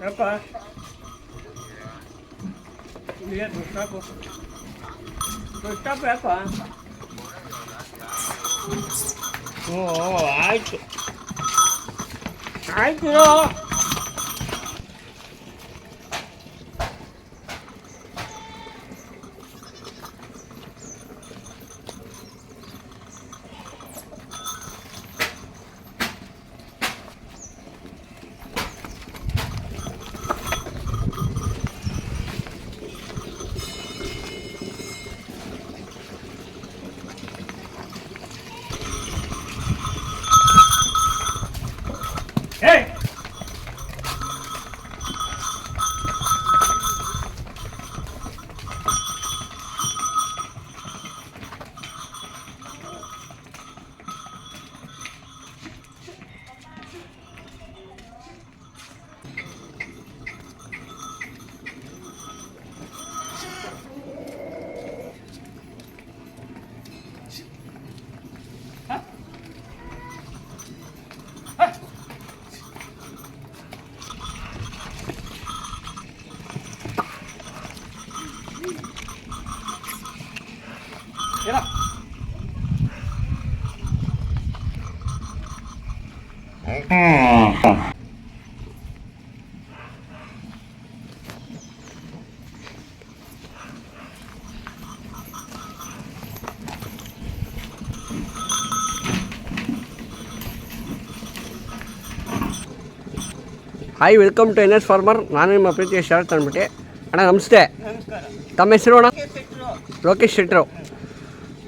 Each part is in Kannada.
ಯಾಕ ಏನು ಸಾಕು ಸಾಕು ಯಾಕ ಹ್ಞೂ ಆಯಿತು ಆಯ್ತು ಏಯ್ ಏನ hi welcome to N S farmer ನಾನು ನಿಮ್ಮ ಪ್ರೀತಿಯ ಶರತ್ ಅಂದ್ಬಿಟ್ಟು ಅಣ್ಣ, ನಮಸ್ತೆ. ತಮ್ಮ ಹೆಸರು ಅಣ್ಣ? ಲೋಕೇಶ್ ಶೆಟ್ರು.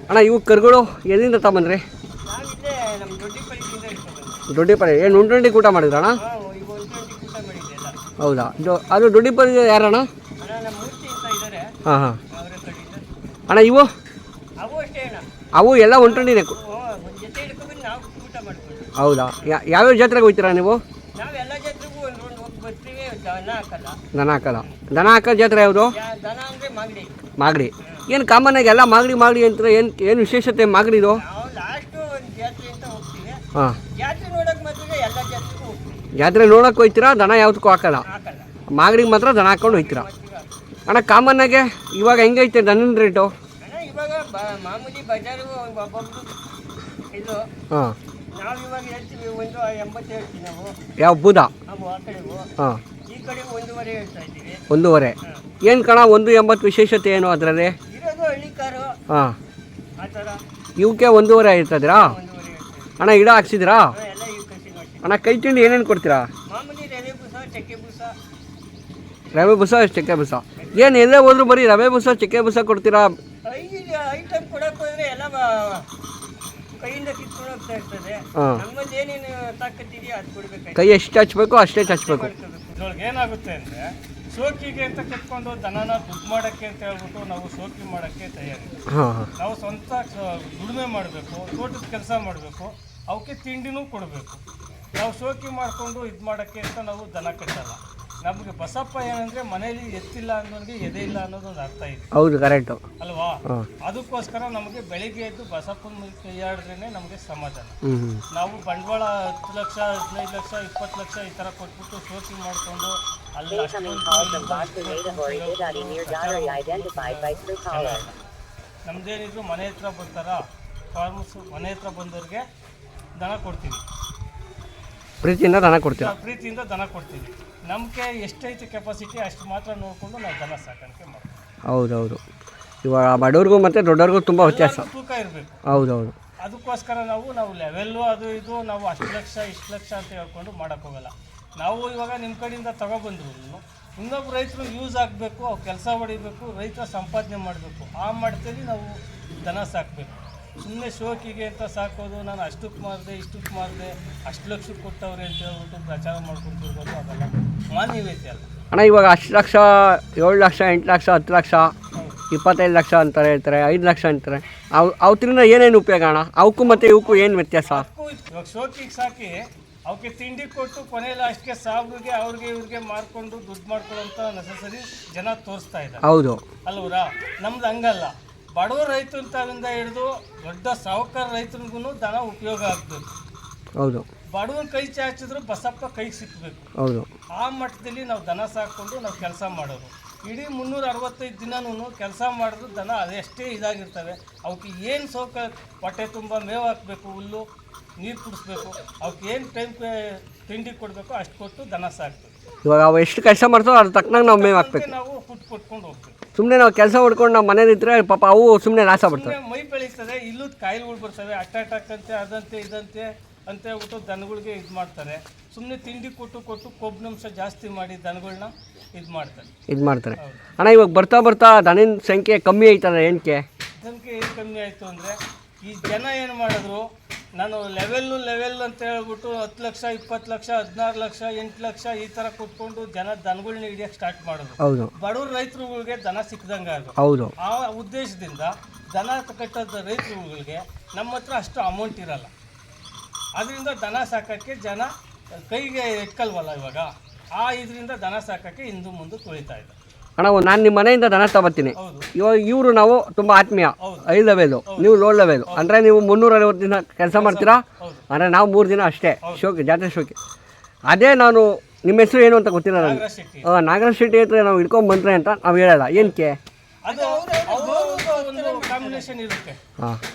ಅಣ್ಣ, ಇವು ಕರುಗಳು ಎಲ್ಲಿಂದ ತಗೊಂಬಂದ್ರಿ ದೊಡ್ಡಿಪಲ್ಲಿ ಏನು ಒಂದು ಊಟ ಮಾಡಿದ್ರ ಅಣ್ಣ? ಹೌದಾ? ಅದು ದೊಡ್ಡಿಪಲ್ಲಿ ಯಾರಣ್ಣ? ಹಾಂ ಹಾಂ. ಅಣ್ಣ, ಇವು? ಅವು ಎಲ್ಲ ಒಂಟುಂಡಿನೇ ಹೌದಾ? ಯಾವ್ಯಾವ ಜಾತ್ರೆಗೆ ಹೋಗ್ತೀರಾ ನೀವು ನಾವೆಲ್ಲ ಜಾತ್ರೆಗೂ ಒಂದು ಒಂದು ಹೋಗಿ ಬರ್ತೀವಿ ದನ ಹಾಕಲ್ಲ ದನ ಹಾಕೋ ಜಾತ್ರೆ ಯಾವುದು? ಮಾಗಡಿ. ಏನು ಕಾಮನ್ ಆಗಿ ಎಲ್ಲ ಮಾಗಡಿ ಮಾಗಡಿ ಅಂತ ಏನು ಏನು ವಿಶೇಷತೆ ಮಾಗಡಿದು ಹಾಂ. ಜಾತ್ರೆ ನೋಡೋಕೆ ಹೋಯ್ತೀರಾ? ದನ ಯಾವ್ದಕ್ಕೂ ಹಾಕಲ್ಲ? ಮಾಗಡಿಗೆ ಮಾತ್ರ ದನ ಹಾಕೊಂಡು ಹೋಯ್ತೀರಾ? ಅಣ್ಣ ಕಾಮನ್ ಆಗಿ ಇವಾಗ ಹೆಂಗೈತೆ ದನದ ರೇಟು ಹಾಂ. ಯಾವ ಬುಧ? ಹಾಂ. ಒಂದೂವರೆ ಏನು ಕಣ ಒಂದು ಎಂಬತ್ತು ವಿಶೇಷತೆ ಏನು ಅದರಲ್ಲಿ? ಹಾಂ. ಇವಕ್ಕೆ ಒಂದೂವರೆ ಇರ್ತದ್ರಾ ಅಣ್ಣ ಇಡ ಹಾಕ್ಸಿದ್ರಾ ಅಣ್ಣ ಕೈ ತಿಂಡಿ ಏನೇನು ಕೊಡ್ತೀರಾ? ರವೆ ಬೂಸ ಚಕ್ಕೆ ಬೂಸ. ಏನು ಎಲ್ಲೇ ಹೋದ್ರು ಬರೀ ರವೆ ಬುಸ ಚಕ್ಕೆ ಬುಸ ಕೊಡ್ತೀರಾ? ಹಾಂ. ಕೈ ಎಷ್ಟು ಹಚ್ಬೇಕು ಅಷ್ಟೇ ಹಚ್ಬೇಕು. ಇದ್ರೊಳಗೆ ಏನಾಗುತ್ತೆ ಅಂದರೆ ಸೋಕಿಗೆ ಅಂತ ಕಟ್ಕೊಂಡು ದನನ ದುಡ್ಡು ಮಾಡೋಕ್ಕೆ ಅಂತ ಹೇಳ್ಬಿಟ್ಟು ನಾವು ಸೋಕಿ ಮಾಡೋಕ್ಕೆ ತಯಾರಿಲ್ಲ ಹಾಂ ನಾವು ಸ್ವಂತ ದುಡಿಮೆ ಮಾಡಬೇಕು ತೋಟದ ಕೆಲಸ ಮಾಡಬೇಕು ಅವಕ್ಕೆ ತಿಂಡಿನೂ ಕೊಡಬೇಕು. ನಾವು ಸೋಕಿ ಮಾಡಿಕೊಂಡು ಇದು ಮಾಡೋಕ್ಕೆ ಅಂತ ನಾವು ದನ ಕಟ್ಟಲ್ಲ. ನಮಗೆ ಬಸಪ್ಪ ಏನಂದ್ರೆ ಮನೇಲಿ ಎತ್ತಿಲ್ಲ ಅನ್ನೋನಿಗೆ ಎದೆ ಇಲ್ಲ ಅನ್ನೋದು ಒಂದು ಅರ್ಥ ಇದೆ. ಹೌದು ಕರೆಕ್ಟು ಅಲ್ವಾ? ಅದಕ್ಕೋಸ್ಕರ ನಮಗೆ ಬೆಳಿಗ್ಗೆ ಎದ್ದು ಬಸಪ್ಪನ ಕೈಯಾಡಿದ್ರೇನೆ ಕೈಯಾಡಿದ್ರೇ ನಮಗೆ ಸಮಾಧಾನ. ಹ್ಞೂ ನಾವು ಬಂಡವಾಳ ಹತ್ತು ಲಕ್ಷ ಹದಿನೈದು ಲಕ್ಷ ಇಪ್ಪತ್ತು ಲಕ್ಷ ಈ ಥರ ಕೊಟ್ಬಿಟ್ಟು ಶೋಕಿ ಮಾಡಿಕೊಂಡು ಅಲ್ಲಿ ನಮ್ದೇನಿದ್ರು ಮನೆ ಹತ್ರ ಬರ್ತಾರ? ಫಾರ್ಮಸ್ ಮನೆ ಹತ್ರ ಬಂದವ್ರಿಗೆ ದನ ಕೊಡ್ತೀವಿ. ಪ್ರೀತಿಯಿಂದ ದನ ಕೊಡ್ತೀವಿ ಪ್ರೀತಿಯಿಂದ ದನ ಕೊಡ್ತೀವಿ. ನಮಗೆ ಎಷ್ಟೈತೆ ಕೆಪಾಸಿಟಿ ಅಷ್ಟು ಮಾತ್ರ ನೋಡಿಕೊಂಡು ನಾವು ದನ ಸಾಕಾಣಿಕೆ ಮಾಡ್ತೀವಿ. ಹೌದು ಹೌದು ಇವಾಗ ಬಡವ್ರಿಗೂ ಮತ್ತು ದೊಡ್ಡವ್ರಿಗೂ ತುಂಬ ವ್ಯತ್ಯಾಸ. ತೂಕ ಇರಬೇಕು. ಹೌದು ಹೌದು ಅದಕ್ಕೋಸ್ಕರ ನಾವು ನಾವು ಲೆವೆಲ್ಲು ಅದು ಇದು ನಾವು ಅಷ್ಟು ಲಕ್ಷ ಇಷ್ಟು ಲಕ್ಷ ಅಂತ ಹೇಳ್ಕೊಂಡು ಮಾಡೋಕ್ಕೋಗಲ್ಲ ನಾವು ಇವಾಗ ನಿಮ್ಮ ಕಡೆಯಿಂದ ತಗೊಬಂದ್ರು ಇನ್ನೊಬ್ಬ ರೈತರು ಯೂಸ್ ಆಗಬೇಕು ಅವ್ರು ಕೆಲಸ ಹೊಡಿಬೇಕು ರೈತರ ಸಂಪಾದನೆ ಮಾಡಬೇಕು. ಆ ಮಟ್ಟದಲ್ಲಿ ನಾವು ದನ ಸಾಕಬೇಕು. ಸುಮ್ಮನೆ ಶೋಕಿಗೆ ಅಂತ ಸಾಕೋದು ನಾನು ಅಷ್ಟಕ್ಕೆ ಮಾರಿದೆ ಇಷ್ಟಕ್ಕೆ ಮಾರಿದೆ ಅಷ್ಟು ಲಕ್ಷಕ್ಕೆ ಕೊಟ್ಟವ್ರೆ ಅಂತ ಹೇಳ್ಬಿಟ್ಟು ಪ್ರಚಾರ ಮಾಡ್ಕೊಂತಿರ್ಬೋದು ಅದೆಲ್ಲ ಮಾನ್ಯವೈತೆ ಅಲ್ಲ. ಅಣ್ಣ ಇವಾಗ ಅಷ್ಟು ಲಕ್ಷ ಏಳು ಲಕ್ಷ ಎಂಟು ಲಕ್ಷ ಹತ್ತು ಲಕ್ಷ ಇಪ್ಪತ್ತೈದು ಲಕ್ಷ ಅಂತಾರೆ ಹೇಳ್ತಾರೆ ಐದು ಲಕ್ಷ ಅಂತಾರೆ. ಅವು ಅವತ್ತಿನ ಏನೇನು ಉಪಯೋಗ ಅಣ್ಣ? ಅವಕ್ಕೂ ಮತ್ತು ಇವಕ್ಕೂ ಏನು ವ್ಯತ್ಯಾಸ? ಇವಾಗ ಶೋಕಿಗೆ ಸಾಕಿ ಅವಕ್ಕೆ ತಿಂಡಿ ಕೊಟ್ಟು ಕೊನೆಯಲ್ಲಿ ಅಷ್ಟಕ್ಕೆ ಸಾವಿರಿಗೆ ಅವ್ರಿಗೆ ಇವ್ರಿಗೆ ಮಾರ್ಕೊಂಡು ದುಡ್ಡು ಮಾಡ್ಕೊಳ್ಳೋಂಥ ನೆಸಸರಿ ಜನ ತೋರಿಸ್ತಾ ಇದ್ದಾರೆ. ಹೌದು. ಅಲ್ವರಾ? ನಮ್ದು ಹಂಗಲ್ಲ. ಬಡವ ರೈತಂತದಿಂದ ಹಿಡಿದು ದೊಡ್ಡ ಸಾಹುಕಾರ ರೈತನಿಗೂ ದನ ಉಪಯೋಗ ಆಗ್ತದೆ. ಹೌದು. ಬಡವನ ಕೈ ಚಾಚಿದ್ರು ಬಸಪ್ಪ ಕೈಗೆ ಸಿಕ್ಕಬೇಕು ಹೌದು. ಆ ಮಟ್ಟದಲ್ಲಿ ನಾವು ದನ ಸಾಕೊಂಡು ನಾವು ಕೆಲಸ ಮಾಡೋದು. ಇಡೀ ಮುನ್ನೂರ ಅರವತ್ತೈದು ದಿನನೂ ಕೆಲಸ ಮಾಡಿದ್ರು ದನ ಅದೆಷ್ಟೇ ಇದಾಗಿರ್ತವೆ. ಅವಕ್ಕೆ ಏನು ಸೌಕ ಹೊಟ್ಟೆ ತುಂಬ ಮೇವು ಹಾಕಬೇಕು ಹುಲ್ಲು ನೀರು ಕುಡಿಸ್ಬೇಕು ಅವಕ್ಕೆ ಏನು ಟೈಮ್ ತಿಂಡಿ ಕೊಡಬೇಕು ಅಷ್ಟು ಕೊಟ್ಟು ದನ ಸಾಕ್ತೀವಿ ಇವಾಗ ಅವು ಎಷ್ಟು ಕೆಲಸ ಮಾಡ್ತಾರೋ ಅದ್ರ ತಕ್ಕನಾಗ ನಾವು ಮೇವು ಹಾಕ್ಬೇಕು. ನಾವು ಫುಡ್ ಕೊಟ್ಕೊಂಡು ಹೋಗ್ತೀವಿ. ಸುಮ್ಮನೆ ನಾವು ಕೆಲಸ ಹೊಡ್ಕೊಂಡು ನಾವು ಮನೇಲಿ ಇದ್ರೆ ಪಾಪ ಅವು ಸುಮ್ಮನೆ ನಾಶ ಬಿಡ್ತವೆ ಮೈ ಬೆಳೀತದೆ ಇಲ್ಲೂ ಕಾಯಿಲೆಗಳು ಬರ್ತವೆ ಅಟ್ಯಾಕ್ ಅಂತೆ ಅದಂತೆ ಇದಂತೆ ಅಂತ ಹೇಳ್ಬಿಟ್ಟು ದನಗಳಿಗೆ ಇದು ಮಾಡ್ತಾರೆ. ಸುಮ್ಮನೆ ತಿಂಡಿ ಕೊಟ್ಟು ಕೊಟ್ಟು ಕೊಬ್ಬಿನಂಶ ಜಾಸ್ತಿ ಮಾಡಿ ದನಗಳನ್ನ ಇದು ಮಾಡ್ತಾರೆ. ಇದು ಮಾಡ್ತಾರೆ. ಅಣ್ಣ ಇವಾಗ ಬರ್ತಾ ಬರ್ತಾ ದನಿನ ಸಂಖ್ಯೆ ಕಮ್ಮಿ ಆಯ್ತಲ್ಲ ಏನಕ್ಕೆ ಸಂಖ್ಯೆ ಏನು ಕಮ್ಮಿ ಆಯಿತು ಅಂದರೆ ಈ ಜನ ಏನು ಮಾಡಿದ್ರು ನಾನು ಲೆವೆಲ್ಲು ಲೆವೆಲ್ ಅಂತ ಹೇಳ್ಬಿಟ್ಟು ಹತ್ತು ಲಕ್ಷ ಇಪ್ಪತ್ತು ಲಕ್ಷ ಹದಿನಾರು ಲಕ್ಷ ಎಂಟು ಲಕ್ಷ ಈ ಥರ ಕುತ್ಕೊಂಡು ಜನ ದನಗಳನ್ನ ಹಿಡಿಯೋಕ್ಕೆ ಸ್ಟಾರ್ಟ್ ಮಾಡೋದು. ಹೌದು. ಬಡವ್ರ ರೈತರುಗಳಿಗೆ ದನ ಸಿಕ್ಕದಂಗೆ ಹೌದು. ಆ ಉದ್ದೇಶದಿಂದ ದನ ಕಟ್ಟದ ರೈತರುಗಳಿಗೆ ನಮ್ಮ ಹತ್ರ ಅಷ್ಟು ಅಮೌಂಟ್ ಇರಲ್ಲ. ಅದರಿಂದ ದನ ಸಾಕೋಕ್ಕೆ ಜನ ಕೈಗೆ ಎಕ್ಕಲ್ವಲ್ಲ ಇವಾಗ. ಆ ಇದರಿಂದ ದನ ಸಾಕೋಕ್ಕೆ ಹಿಂದೂ ಮುಂದೆ ತುಳಿತಾ ಇದ್ದಾರೆ. ಅಣ್ಣ ನಾನು ನಿಮ್ಮ ಮನೆಯಿಂದ ದನ ತಗೋತೀನಿ ಇವಾಗ ಇವರು ನಾವು ತುಂಬ ಆತ್ಮೀಯ. ಐ ಐದು ಲೆವೆಲು ನೀವು ಲೋಡ್ ಲೆವೆಲು ಅಂದರೆ ನೀವು ಮುನ್ನೂರ ಐವತ್ತು ದಿನ ಕೆಲಸ ಮಾಡ್ತೀರಾ? ಅಂದರೆ ನಾವು ಮೂರು ದಿನ ಅಷ್ಟೇ. ಶೋಕಿ ಜಾತ್ರೆ ಶೋಕಿ. ಅದೇ ನಾನು ನಿಮ್ಮ ಹೆಸರು ಏನು ಅಂತ ಗೊತ್ತಿಲ್ಲ ನನಗೆ. ನಾಗರಾಜ್ ಶೆಟ್ಟಿ. ಹತ್ರ ನಾವು ಹಿಡ್ಕೊಂಡು ಬಂದ್ರೆ ಅಂತ ನಾವು ಹೇಳಲ್ಲ. ಏನಕ್ಕೆ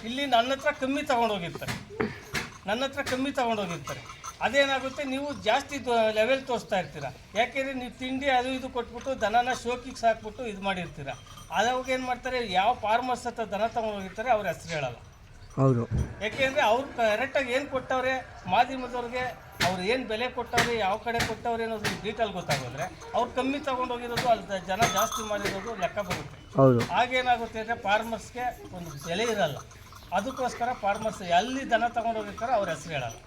ಇಲ್ಲಿ ನನ್ನ ಹತ್ರ ಕಮ್ಮಿ ತಗೊಂಡೋಗಿರ್ತಾರೆ ನನ್ನ ಹತ್ರ ಕಮ್ಮಿ ತಗೊಂಡೋಗಿರ್ತಾರೆ ಅದೇನಾಗುತ್ತೆ ನೀವು ಜಾಸ್ತಿ ಲೆವೆಲ್ ತೋರಿಸ್ತಾ ಇರ್ತೀರ. ಯಾಕೆಂದರೆ ನೀವು ತಿಂಡಿ ಅದು ಇದು ಕೊಟ್ಬಿಟ್ಟು ದನನ ಶೋಕಿಗೆ ಸಾಕ್ಬಿಟ್ಟು ಇದು ಮಾಡಿರ್ತೀರ. ಅದಾಗ ಏನು ಮಾಡ್ತಾರೆ ಯಾವ ಫಾರ್ಮರ್ಸ್ ಹತ್ರ ದನ ತಗೊಂಡೋಗಿರ್ತಾರೆ ಅವ್ರ ಹೆಸರು ಹೇಳಲ್ಲ. ಹೌದು. ಯಾಕೆಂದರೆ ಅವ್ರು ಕರೆಕ್ಟಾಗಿ ಏನು ಕೊಟ್ಟವ್ರೆ ಮಾಧ್ಯಮದವ್ರಿಗೆ ಅವ್ರು ಏನು ಬೆಲೆ ಕೊಟ್ಟವ್ರೆ ಯಾವ ಕಡೆ ಕೊಟ್ಟವ್ರೆ ಅನ್ನೋದು ಡೀಟೇಲ್ ಗೊತ್ತಾಗೋದ್ರೆ ಅವ್ರು ಕಮ್ಮಿ ತಗೊಂಡೋಗಿರೋದು ಅಲ್ಲಿ ಜನ ಜಾಸ್ತಿ ಮಾಡಿರೋದು ಲೆಕ್ಕ ಬರುತ್ತೆ. ಹೌದು. ಆಗೇನಾಗುತ್ತೆ ಅಂದರೆ ಫಾರ್ಮರ್ಸ್ಗೆ ಒಂದು ಬೆಲೆ ಇರಲ್ಲ. ಅದಕ್ಕೋಸ್ಕರ ಫಾರ್ಮರ್ಸ್ ಎಲ್ಲಿ ದನ ತಗೊಂಡೋಗಿರ್ತಾರೋ ಅವ್ರ ಹೆಸರು ಹೇಳಲ್ಲ.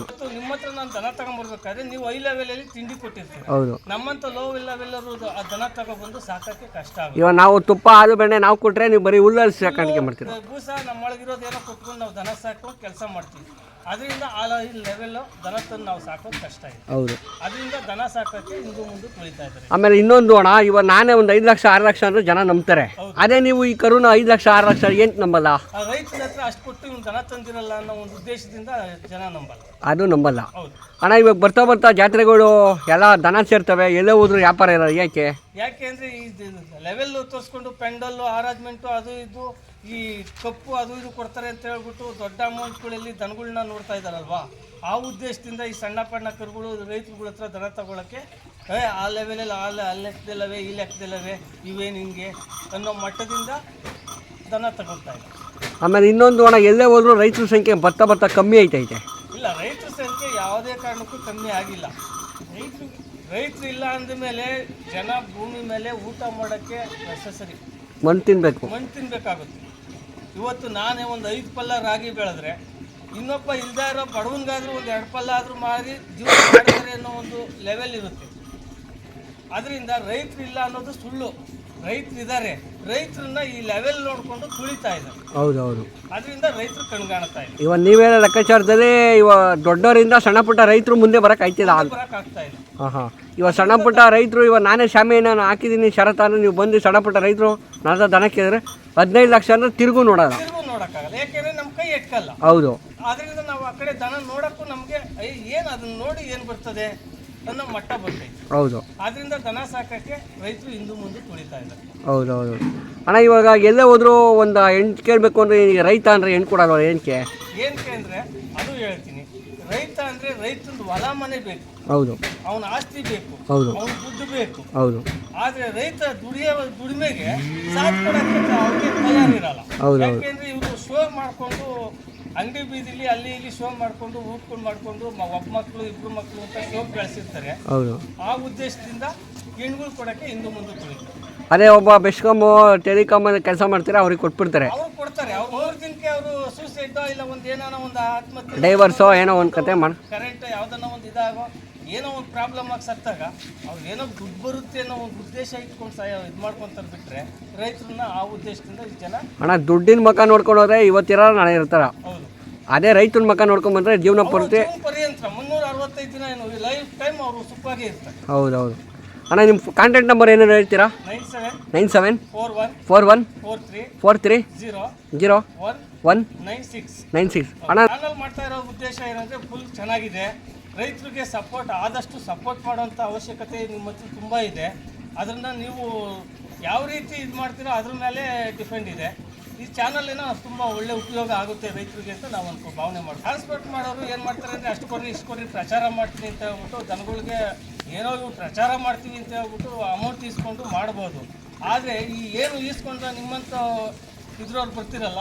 ಇವತ್ತು ನಿಮ್ಮ ಹತ್ರ ನಾನು ದನ ತಗೊಂಡ್ಬರ್ಬೇಕಾದ್ರೆ ನೀವು ಐ ಲೆವೆಲಲ್ಲಿ ತಿಂಡಿ ಕೊಟ್ಟಿರ್ತೀರ. ಹೌದು. ನಮ್ಮಂತ ಲೋ ಲೆವೆಲ್ ಆ ದನ ತಗೊಂಡ್ಬಂದು ಸಾಕಕ್ಕೆ ಕಷ್ಟ ಆಗುತ್ತೆ. ಇವಾಗ ನಾವು ತುಪ್ಪ ಹಾಲು ಬೆಣ್ಣೆ ನಾವು ಕೊಟ್ರೆ ನೀವು ಬರೀ ಹುಲ್ಲಲ್ಲಿ ಸಾಕಾಣಿಕೆ ಮಾಡ್ತೀರಾ? ಬೂಸ ನಮ್ಮೊಳಗಿರೋದೇನೋ ಕೊಟ್ಕೊಂಡು ನಾವು ದನ ಸಾಕೊಂಡು ಕೆಲಸ ಮಾಡ್ತೀವಿ. ಅದರಿಂದ ಆ ಲೆವೆಲ್ ದನ ತಂದು ನಾವು ಸಾಕೋದು ಕಷ್ಟ ಇದೆ. ಹೌದು. ಅದರಿಂದ ದನ ಸಾಕೋಕ್ಕೆ ಹಿಂದೂ ಮುಂದೆ ಕುಳಿತಾ ಇದ್ದಾರೆ. ಆಮೇಲೆ ಇನ್ನೊಂದು ಅಣ್ಣ ಇವಾಗ ನಾನೇ ಒಂದು ಐದು ಲಕ್ಷ ಆರು ಲಕ್ಷ ಅಂದ್ರೆ ಜನ ನಂಬ್ತಾರೆ. ಅದೇ ನೀವು ಈ ಕರುನ ಐದು ಲಕ್ಷ ಆರು ಲಕ್ಷ ಏನು ನಂಬಲ್ಲ? ಆ ರೈತರ ಹತ್ರ ಅಷ್ಟು ಕೊಟ್ಟು ಇವ್ನು ದನ ತಂದಿರಲ್ಲ ಅನ್ನೋ ಒಂದು ಉದ್ದೇಶದಿಂದ ಜನ ನಂಬಲ್ಲ. ಅದು ನಂಬಲ್ಲ. ಹೌದು. ಅಣ್ಣ ಇವಾಗ ಬರ್ತಾ ಬರ್ತಾ ಜಾತ್ರೆಗಳು ಎಲ್ಲ ದನ ಸೇರ್ತವೆ ಎಲ್ಲೇ ಹೋದ್ರು ವ್ಯಾಪಾರ ಇರೋದು ಯಾಕೆ? ಯಾಕೆ ಅಂದರೆ ಈ ಲೆವೆಲ್ ತೋರಿಸ್ಕೊಂಡು ಪೆಂಡಲ್ಲು ಅರೇಂಜ್ಮೆಂಟು ಅದು ಇದು ಈ ಕಪ್ಪು ಅದು ಇದು ಕೊಡ್ತಾರೆ ಅಂತ ಹೇಳ್ಬಿಟ್ಟು ದೊಡ್ಡ ಅಮೌಂಟ್ಗಳಲ್ಲಿ ದನಗಳನ್ನ ನೋಡ್ತಾ ಇದ್ದಾರಲ್ವಾ? ಆ ಉದ್ದೇಶದಿಂದ ಈ ಸಣ್ಣ ಪಣ್ಣ ಕರುಗಳು ರೈತರುಗಳ ಹತ್ರ ದನ ತಗೊಳಕ್ಕೆ ಏ ಆ ಲೆವೆಲಲ್ಲಿ ಆ ಅಲ್ಲಿ ಆ ಇಲ್ಲಿ ಈ ಲೆಕ್ಕದಲ್ಲವೇ ಇವೇನು ಹಿಂಗೆ ಅನ್ನೋ ಮಟ್ಟದಿಂದ ದನ ತಗೊಳ್ತಾ ಇದ್ದಾರೆ ಆಮೇಲೆ ಇನ್ನೊಂದು ಒಣ ಎಲ್ಲೇ ಹೋದ್ರು ರೈತರ ಸಂಖ್ಯೆ ಬರ್ತಾ ಬರ್ತಾ ಕಮ್ಮಿ ಐತೈತೆ ಇಲ್ಲ ರೈತರ ಸಂಖ್ಯೆ ಯಾವುದೇ ಕಾರಣಕ್ಕೂ ಕಮ್ಮಿ ಆಗಿಲ್ಲ. ರೈತರು ರೈತರು ಇಲ್ಲ ಅಂದಮೇಲೆ ಜನ ಭೂಮಿ ಮೇಲೆ ಊಟ ಮಾಡೋಕ್ಕೆ ನೆಸಸರಿ ಮಣ್ಣು ತಿನ್ನಬೇಕು ಮಣ್ಣು ತಿನ್ಬೇಕಾಗುತ್ತೆ. ಇವತ್ತು ನಾನೇ ಒಂದು ಐದು ಪಲ್ಲ ರಾಗಿ ಬೆಳೆದ್ರೆ, ಇನ್ನೊಬ್ಬ ಇಲ್ದೇ ಇರೋ ಬಡವನ್ಗಾದ್ರೂ ಒಂದು ಎರಡು ಪಲ್ಲ ಆದರೂ ಮಾರಿ ಜೀವನ ಮಾಡ್ತಾರೆ ಅನ್ನೋ ಒಂದು ಲೆವೆಲ್ ಇರುತ್ತೆ. ಅದರಿಂದ ರೈತರು ಇಲ್ಲ ಅನ್ನೋದು ಸುಳ್ಳು. ರೈತರು ಇದ್ದಾರೆ ರೈತರನ್ನ ಈ ಲೆವೆಲ್ ನೋಡಿಕೊಂಡು ತುಳಿತಾ ಇದ್ದಾರೆ. ಹೌದು ಹೌದು ಅದರಿಂದ ರೈತರು ಕಣ್ಗಾಣ್ತಾ ಇಲ್ಲ ಇವಾಗ ನೀವೇನ ಲೆಕ್ಕಾಚಾರದಲ್ಲಿ ಇವಾಗ ದೊಡ್ಡವರಿಂದ ಸಣ್ಣ ಪುಟ್ಟ ರೈತರು ಮುಂದೆ ಬರಕ್ಕೆ ಆಯ್ತಿಲ್ಲ ಬರೋಕ್ಕಾಗ್ತಾ ಇಲ್ಲ ಹಾಂ ಹಾಂ ಇವಾಗ ಸಣ್ಣ ಪುಟ್ಟ ರೈತರು ಇವಾಗ ನಾನೇ ಶಾಮಿಯಾನ ಹಾಕಿದ್ದೀನಿ ಶರತ್ ಅಂದ್ರೆ ನೀವು ಬಂದು ಸಣ್ಣ ಪುಟ್ಟ ರೈತರು ನನ್ನ ದನ ಕೇಳಿದ್ರೆ ಹದಿನೈದು ಲಕ್ಷ ಅಂದ್ರೆ ತಿರುಗು ನೋಡಲ್ಲ. ತಿರುಗು ನೋಡೋಕ್ಕಾಗಲ್ಲ. ಯಾಕೆಂದ್ರೆ ನಮ್ಮ ಕೈ ಎಕ್ಕಲ್ಲ. ಹೌದು. ಅದರಿಂದ ನಾವು ಆ ಕಡೆ ದನ ನೋಡಕ್ಕೂ ನಮಗೆ ಏನು ಅದನ್ನ ನೋಡಿ ಏನು ಬರ್ತದೆ? ಅನ್ನೋ ಮಟ್ಟ ಬರ್ತೈತೆ ಹೌದು. ಆದ್ರಿಂದ ದನ ಸಾಕಕ್ಕೆ ರೈತರು ಹಿಂದು ಮುಂದೆ ತುಳಿತಾ ಇದ್ದಾರೆ. ಹೌದು ಹೌದು ಅಣ್ಣ ಇವಾಗ ಎಲ್ಲೇ ಹೋದ್ರು ಒಂದು ಹೆಣ್ಣು ಕೇಳಬೇಕು ಅಂದರೆ ಈಗ ರೈತ ಅಂದರೆ ಹೆಣ್ಣು ಕೊಡಲ್ವ ಏನಕ್ಕೆ ಏನಕ್ಕೆ ಅಂದರೆ ಅದು ಹೇಳ್ತೀನಿ. ರೈತ ಅಂದರೆ ರೈತನ ಹೊಲ ಮನೆ ಬೇಕು. ಹೌದು. ಅವನ ಆಸ್ತಿ ಬೇಕು. ಹೌದು. ಅವನ ದುಡ್ಡು ಬೇಕು. ಹೌದು. ಆದರೆ ರೈತ ದುಡಿಯೋ ದುಡಿಮೆಗೆ ಸಾಥ್ ಕೊಡಕ್ಕೆ ಅವ್ರಿಗೆ ತಯಾರಿರಲ್ಲ. ಹೌದು, ಹೌದು. ಯಾಕೆಂದ್ರೆ ಇವರು ಶೋ ಮಾಡಿಕೊಂಡು ಅಂಗಡಿ ಬೀದಿಲಿ ಅಲ್ಲಿ ಇಲ್ಲಿ ಶೋ ಮಾಡಿಕೊಂಡು ಊಟ್ಕೊಂಡು ಮಾಡಿಕೊಂಡು ಒಬ್ಬ ಮಕ್ಕಳು ಇಬ್ಬರು ಮಕ್ಕಳು ಅಂತ ಶೋ ಬೆಳೆಸಿರ್ತಾರೆ ಹೌದು. ಆ ಉದ್ದೇಶದಿಂದ ಹೆಣ್ಗಳು ಕೊಡೋಕ್ಕೆ ಹಿಂದೂ ಮುಂದೆ ತುಳಿತಾರೆ ಅದೇ ಒಬ್ಬ ಬೆಸ್ಕಾಮು ಟೆಲಿಕಾಮ್ ಕೆಲಸ ಮಾಡ್ತಾರೆ ಅವ್ರಿಗೆ ಕೊಟ್ಬಿಡ್ತಾರೆ. ಅವ್ರು ಕೊಡ್ತಾರೆ. ಅವ್ರು ಮೂರು ದಿನಕ್ಕೆ ಅವರು ಸೂಸೈಡ್ ಇಲ್ಲ ಒಂದು ಏನಾನ ಒಂದು ಆತ್ಮಹತ್ಯೆ ಡೈವರ್ಸೋ ಏನೋ ಒಂದು ಕತೆ ಮಾಡಿ ಕರೆಂಟ್ ಯಾವ್ದನ್ನ ಒಂದು ಇದಾಗೋ ಏನೋ ಒಂದು ಪ್ರಾಬ್ಲಮ್ ಆಗಿ ಸತ್ತಾಗ ಅವ್ರಿಗೆ ಏನೋ ದುಡ್ಡು ಬರುತ್ತೆ ಅನ್ನೋ ಒಂದು ಉದ್ದೇಶ ಇಟ್ಕೊಂಡು ಸಹ ಇದು ಮಾಡ್ಕೊಂತಾರೆ ಬಿಟ್ರೆ ರೈತರನ್ನ ಆ ಉದ್ದೇಶದಿಂದ ಜನ ಅಣ್ಣ ದುಡ್ಡಿನ ಮಕ್ಕ ನೋಡ್ಕೊಂಡು ಹೋದ್ರೆ ಇವತ್ತಿರ ನಾಳೆ ಇರ್ತಾರ. ಹೌದು. ಅದೇ ರೈತನ ಮಕ್ಕ ನೋಡ್ಕೊಂಡ್ ಬಂದ್ರೆ ಜೀವನ ಪೂರ್ತಿ ಮುನ್ನೂರ ಅರವತ್ತೈದು ದಿನ ಏನು ಲೈಫ್ ಟೈಮ್ ಅವರು ಸುಖವಾಗಿ ಇರ್ತಾರೆ. ಹೌದು ಹೌದು ಅಣ್ಣ ನಿಮ್ಮ ಕಾಂಟ್ಯಾಕ್ಟ್ ನಂಬರ್ ಏನೇನು ಹೇಳ್ತೀರಾ? Nine seven nine seven four one four one four three four three zero zero one one nine six nine six ಅಣ್ಣ ಮಾಡ್ತಾ ಇರೋ ಉದ್ದೇಶ ಏನಂದ್ರೆ ಫುಲ್ ಚೆನ್ನಾಗಿದೆ. ರೈತರಿಗೆ ಸಪೋರ್ಟ್ ಆದಷ್ಟು ಸಪೋರ್ಟ್ ಮಾಡೋಂಥ ಅವಶ್ಯಕತೆ ನಿಮ್ಮ ಹತ್ರ ತುಂಬ ಇದೆ. ಅದನ್ನು ನೀವು ಯಾವ ರೀತಿ ಇದು ಮಾಡ್ತೀರೋ ಅದ್ರ ಮೇಲೆ ಡಿಪೆಂಡ್ ಇದೆ. ಈ ಚಾನಲಿನ ತುಂಬ ಒಳ್ಳೆ ಉಪಯೋಗ ಆಗುತ್ತೆ ರೈತರಿಗೆ ಅಂತ ನಾವು ಅನ್ಕೋ, ಭಾವನೆ ಮಾಡಿ ಟ್ರಾನ್ಸ್ಪೋರ್ಟ್ ಮಾಡೋರು ಏನು ಮಾಡ್ತಾರೆ ಅಂದರೆ ಅಷ್ಟು ಕೊಡ್ರಿ ಇಷ್ಟು ಕೊಡ್ರಿ ಪ್ರಚಾರ ಮಾಡ್ತೀನಿ ಅಂತ ಹೇಳ್ಬಿಟ್ಟು ಜನಗಳಿಗೆ ಏನೋ ಇವು ಪ್ರಚಾರ ಮಾಡ್ತೀವಿ ಅಂತ ಹೇಳ್ಬಿಟ್ಟು ಅಮೌಂಟ್ ಇಸ್ಕೊಂಡು ಮಾಡ್ಬೋದು. ಆದರೆ ಈ ಏನು ಇಸ್ಕೊಂಡ್ರೆ ನಿಮ್ಮಂಥ ಇದ್ರವ್ರು ಬರ್ತಿರಲ್ಲ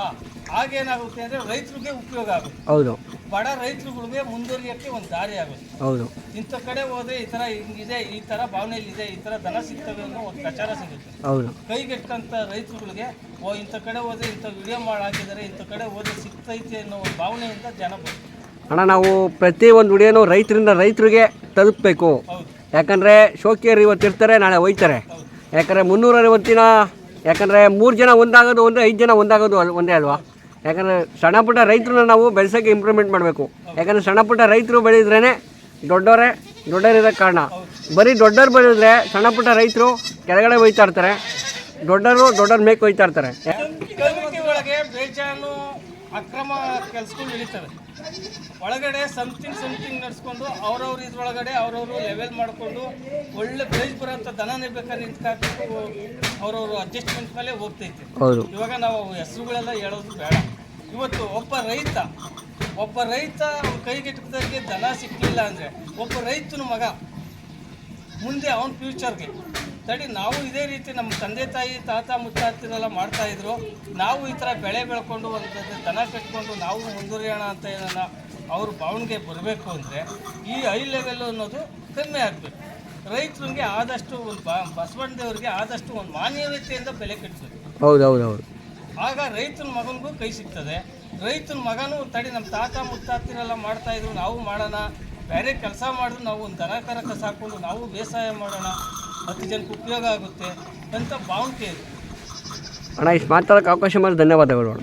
ಆಗೇನಾಗುತ್ತೆ ಅಂದರೆ ರೈತರಿಗೆ ಉಪಯೋಗ ಆಗುತ್ತೆ. ಹೌದು. ಬಡ ರೈತರುಗಳಿಗೆ ಮುಂದುವರಿಯೋಕ್ಕೆ ಒಂದು ದಾರಿ ಆಗುತ್ತೆ. ಹೌದು. ಇಂಥ ಕಡೆ ಹೋದ್ರೆ ಈ ಥರ ಹಿಂಗಿದೆ ಈ ಥರ ಭಾವನೆಯಲ್ಲಿದೆ ಈ ಥರ ದನ ಸಿಗ್ತವೆ ಅನ್ನೋ ಒಂದು ಪ್ರಚಾರ ಸಿಗುತ್ತೆ. ಹೌದು. ಕೈಗೆಟ್ಟಂಥ ರೈತರುಗಳಿಗೆ ಓ ಇಂಥ ಕಡೆ ಹೋದ್ರೆ ಇಂಥ ವಿಡಿಯೋ ಮಾಡಿ ಹಾಕಿದ್ದಾರೆ ಇಂಥ ಕಡೆ ಹೋದ್ರೆ ಸಿಗ್ತೈತೆ ಅನ್ನೋ ಒಂದು ಭಾವನೆಯಿಂದ ಜನ ಬರುತ್ತೆ. ಅಣ್ಣ ನಾವು ಪ್ರತಿ ಒಂದು ವಿಡಿಯೋನು ರೈತರಿಂದ ರೈತರಿಗೆ ತಲುಪಬೇಕು. ಯಾಕಂದರೆ ಶೋಕಿಯರು ಇವತ್ತು ಇರ್ತಾರೆ ನಾಳೆ ಹೋಯ್ತಾರೆ. ಯಾಕಂದರೆ ಮುನ್ನೂರ ಅರವತ್ತಿನ ಯಾಕಂದರೆ ಮೂರು ಜನ ಒಂದಾಗೋದು ಒಂದೇ ಐದು ಜನ ಒಂದಾಗೋದು ಅಲ್- ಒಂದೇ ಅಲ್ವಾ? ಯಾಕಂದರೆ ಸಣ್ಣ ಪುಟ್ಟ ರೈತರನ್ನ ನಾವು ಬೆಳೆಸೋಕ್ಕೆ ಇಂಪ್ರೂವ್ಮೆಂಟ್ ಮಾಡಬೇಕು. ಯಾಕಂದರೆ ಸಣ್ಣ ಪುಟ್ಟ ರೈತರು ಬೆಳೆದ್ರೇ ದೊಡ್ಡವರೇ ದೊಡ್ಡವರಿರೋಕ್ಕೆ ಕಾರಣ. ಬರೀ ದೊಡ್ಡವ್ರು ಬೆಳೆದ್ರೆ ಸಣ್ಣ ಪುಟ್ಟ ರೈತರು ಕೆಳಗಡೆ ಹೋಯ್ತಾ ಇರ್ತಾರೆ ದೊಡ್ಡವರು ದೊಡ್ಡವ್ರ ಮೇಕ್ ಹೋಯ್ತಾ ಇರ್ತಾರೆ ಅಕ್ರಮ ಒಳಗಡೆ ಸಮಥಿಂಗ್ ಸಮಥಿಂಗ್ ನಡೆಸ್ಕೊಂಡು ಅವ್ರವ್ರ ಇದ್ರೊಳಗಡೆ ಅವ್ರವರು ಲೆವೆಲ್ ಮಾಡಿಕೊಂಡು ಒಳ್ಳೆ ಪ್ರೈಸ್ ಬರೋಂಥ ದನನೇ ಬೇಕಾದ್ರೆ ನಿಂತ್ಕೊಂಡು ಅವ್ರವ್ರ ಅಡ್ಜಸ್ಟ್ಮೆಂಟ್ ಮೇಲೆ ಹೋಗ್ತೈತೆ. ಇವಾಗ ನಾವು ಹೆಸರುಗಳೆಲ್ಲ ಹೇಳೋದು ಬೇಡ. ಇವತ್ತು ಒಬ್ಬ ರೈತ ಒಬ್ಬ ರೈತ ಅವ್ನ್ ಕೈಗೆಟಕದಾಗೆ ದನ ಸಿಕ್ಕಲಿಲ್ಲ ಅಂದರೆ ಒಬ್ಬ ರೈತನ ಮಗ ಮುಂದೆ ಅವನ ಫ್ಯೂಚರ್ಗೆ ತಡಿ ನಾವು ಇದೇ ರೀತಿ ನಮ್ಮ ತಂದೆ ತಾಯಿ ತಾತ ಮುತ್ತಾತಿನೆಲ್ಲ ಮಾಡ್ತಾಯಿದ್ರು ನಾವು ಈ ಥರ ಬೆಳೆ ಬೆಳ್ಕೊಂಡು ಒಂದು ದನ ಕಟ್ಕೊಂಡು ನಾವು ಮುಂದುವರಿಯೋಣ ಅಂತ ಏನಾರ ಅವ್ರ ಭಾವನೆಗೆ ಬರಬೇಕು ಅಂದರೆ ಈ ಹೈ ಲೆವೆಲ್ ಅನ್ನೋದು ಕಮ್ಮಿ ಆಗಬೇಕು. ರೈತರಿಗೆ ಆದಷ್ಟು ಒಂದು ಬಸವಣ್ಣ ದೇವರಿಗೆ ಆದಷ್ಟು ಒಂದು ಮಾನ್ಯತೆಯಿಂದ ಬೆಲೆ ಕಟ್ಟಬೇಕು ಹೌದು ಹೌದು ಹೌದು ಆಗ ರೈತನ ಮಗನಿಗೂ ಕೈ ಸಿಗ್ತದೆ. ರೈತನ ಮಗನೂ ತಡಿ ನಮ್ಮ ತಾತ ಮುತ್ತಾತಿರೆಲ್ಲ ಮಾಡ್ತಾ ಇದ್ರು ನಾವು ಮಾಡೋಣ. ಬೇರೆ ಕೆಲಸ ಮಾಡಿದ್ರು ನಾವು ಒಂದು ದನ ಕರಕ ಸಾಕೊಂಡು ನಾವು ಬೇಸಾಯ ಮಾಡೋಣ. ಹತ್ತು ಜನಕ್ಕೆ ಉಪಯೋಗ ಆಗುತ್ತೆ ಅಂತ ಭಾವನೆ ಇದೆ. ಅಣ್ಣ ಇಷ್ಟು ಮಾತಾಡೋಕೆ ಅವಕಾಶ ಮಾಡಿ ಧನ್ಯವಾದಗಳು